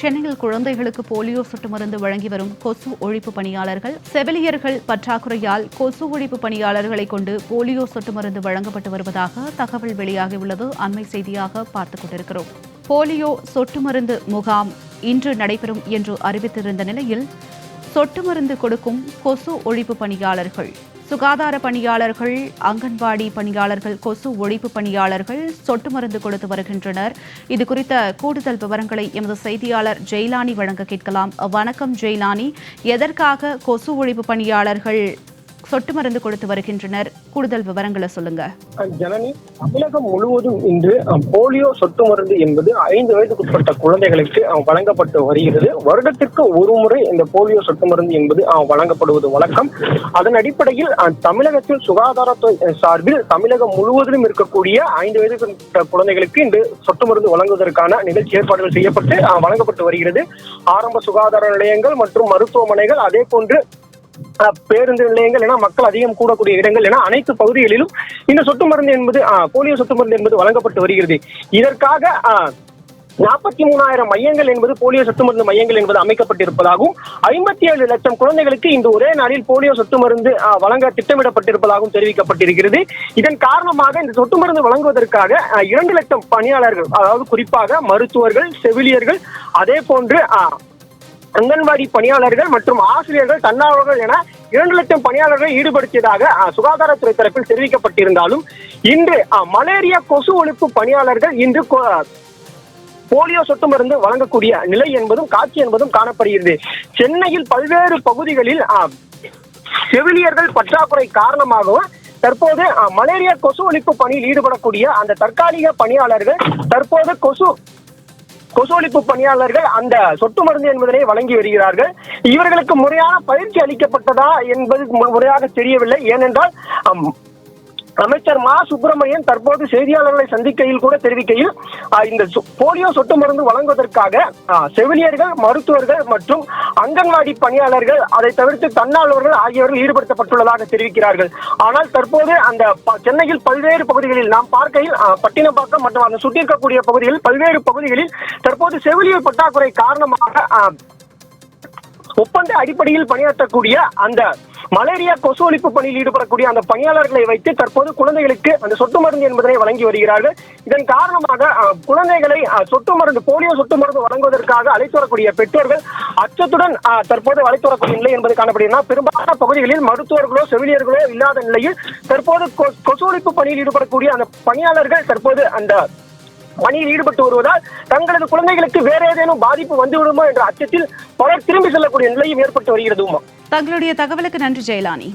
சென்னையில் குழந்தைகளுக்கு போலியோ சொட்டு மருந்து வழங்கி வரும் கொசு ஒழிப்பு பணியாளர்கள் செவிலியர்கள் பற்றாக்குறையால் கொசு ஒழிப்பு பணியாளர்களை கொண்டு போலியோ சொட்டு மருந்து வழங்கப்பட்டு வருவதாக தகவல் வெளியாகியுள்ளது. அண்மை செய்தியாக பார்த்துக் கொண்டிருக்கிறோம். போலியோ சொட்டு மருந்து முகாம் இன்று நடைபெறும் என்று அறிவித்திருந்த நிலையில் சொட்டு மருந்து கொடுக்கும் கொசு ஒழிப்பு பணியாளர்கள் சுகாதார பணியாளர்கள் அங்கன்வாடி பணியாளர்கள் கொசு ஒழிப்பு பணியாளர்கள் சொட்டு மருந்து கொடுத்து வருகின்றனர். இது குறித்த கூடுதல் விவரங்களை எமது செய்தியாளர் ஜெயிலானி வழங்க கேட்கலாம். வணக்கம் ஜெயிலானி. எதற்காக கொசு ஒழிப்பு பணியாளர்கள் சொட்டு மருந்து கொடுத்து வருகின்றனர். கூடுதல் விவரங்களை சொல்லுங்க. ஜனனி தமிழகம் முழுவதும் இன்று போலியோ சொட்டு மருந்து என்பது ஐந்து வயதுக்குட்பட்ட குழந்தைகளுக்கு வழங்கப்பட்டு வருகிறது. வருடத்திற்கு ஒரு முறை இந்த போலியோ சொட்டு மருந்து என்பது வழங்கப்படுவது வழக்கம். அதன் அடிப்படையில் தமிழகத்தில் சுகாதாரத்துறை சார்பில் தமிழகம் முழுவதிலும் இருக்கக்கூடிய ஐந்து வயதுக்குட்பட்ட குழந்தைகளுக்கு இன்று சொட்டு மருந்து வழங்குவதற்கான நிகழ்ச்சி ஏற்பாடுகள் செய்யப்பட்டு வழங்கப்பட்டு வருகிறது. ஆரம்ப சுகாதார நிலையங்கள் மற்றும் மருத்துவமனைகள் அதே போன்று பேருந்து நிலையங்கள் என மக்கள் அதிகம் கூடக்கூடிய இடங்கள் என அனைத்து பகுதிகளிலும் இந்த சொட்டு மருந்து என்பது போலியோ சொட்டு மருந்து என்பது வழங்கப்பட்டு வருகிறது. இதற்காக நாற்பத்தி மூணாயிரம் மையங்கள் என்பது போலியோ சொட்டு மருந்து மையங்கள் என்பது அமைக்கப்பட்டிருப்பதாகவும் ஐம்பத்தி ஏழு லட்சம் குழந்தைகளுக்கு இந்த ஒரே நாளில் போலியோ சொட்டு மருந்து அஹ், வழங்க திட்டமிடப்பட்டிருப்பதாகவும் தெரிவிக்கப்பட்டிருக்கிறது. இதன் காரணமாக இந்த சொட்டு மருந்து வழங்குவதற்காக இரண்டு லட்சம் பணியாளர்கள் அதாவது குறிப்பாக மருத்துவர்கள் செவிலியர்கள் அதே போன்று அஹ், அங்கன்வாடி பணியாளர்கள் மற்றும் ஆசிரியர்கள் தன்னார்வர்கள் என இரண்டு லட்சம் பணியாளர்களை ஈடுபடுத்தியதாக சுகாதாரத்துறை தரப்பில் தெரிவிக்கப்பட்டிருந்தாலும் இன்று மலேரியா கொசு ஒழிப்பு பணியாளர்கள் இன்று போலியோ சொட்டு மருந்து வழங்கக்கூடிய நிலை என்பதும் காட்சி என்பதும் காணப்படுகிறது. சென்னையில் பல்வேறு பகுதிகளில் அஹ், செவிலியர்கள் பற்றாக்குறை காரணமாகவும் தற்போது அஹ், மலேரியா கொசு ஒழிப்பு பணியில் ஈடுபடக்கூடிய அந்த தற்காலிக பணியாளர்கள் தற்போது கொசு கொசுவளிப்பு பணியாளர்கள் அந்த சொட்டு மருந்து என்பதனை வழங்கி வருகிறார்கள். இவர்களுக்கு முறையான பயிற்சி அளிக்கப்பட்டதா என்பது முறையாக தெரியவில்லை. ஏனென்றால் அமைச்சர் மா. சுப்பிரமணியன் தற்போது செய்தியாளர்களை சந்திக்கையில் கூட தெரிவிக்கையில் இந்த சொ- போலியோ சொட்டு மருந்து வழங்குவதற்காக செவிலியர்கள் மருத்துவர்கள் மற்றும் அங்கன்வாடி பணியாளர்கள் அதை தவிர்த்து தன்னார்வலர்கள் ஆகியவர்கள் ஈடுபடுத்தப்பட்டுள்ளதாக தெரிவிக்கிறார்கள். ஆனால் தற்போது அந்த ப- சென்னையில் பல்வேறு பகுதிகளில் நாம் பார்க்கையில் பட்டினப்பாக்கம் மற்றும் அந்த சுட்டியிருக்கக்கூடிய பகுதிகளில் பல்வேறு பகுதிகளில் தற்போது செவிலியர் பற்றாக்குறை காரணமாக ஒப்பந்த அடிப்படையில் பணியாற்றக்கூடிய அந்த மலேரியா கொசு ஒழிப்பு பணியில் ஈடுபடக்கூடிய அந்த பணியாளர்களை வைத்து தற்போது குழந்தைகளுக்கு அந்த சொட்டு மருந்து என்பதனை வழங்கி வருகிறார்கள். இதன் காரணமாக குழந்தைகளை சொட்டு மருந்து போலியோ சொட்டு மருந்து வழங்குவதற்காக அழைத்து வரக்கூடிய பெற்றோர்கள் அச்சத்துடன் தற்போது அழைத்து வரக்கூடிய நிலை என்பது காணப்படுகிறது பெரும்பாலான பகுதிகளில் மருத்துவர்களோ செவிலியர்களோ இல்லாத நிலையில் தற்போது கொ- கொசு ஒழிப்பு பணியில் ஈடுபடக்கூடிய அந்த பணியாளர்கள் தற்போது அந்த பணியில் ஈடுபட்டு வருவதால் தங்களது குழந்தைகளுக்கு வேற ஏதேனும் பாதிப்பு வந்துவிடுமோ என்ற அச்சத்தில் பலர் திரும்பி செல்லக்கூடிய நிலையும் ஏற்பட்டு வருகிறது உமா தங்களுடைய தகவலுக்கு நன்றி ஜெயலானி.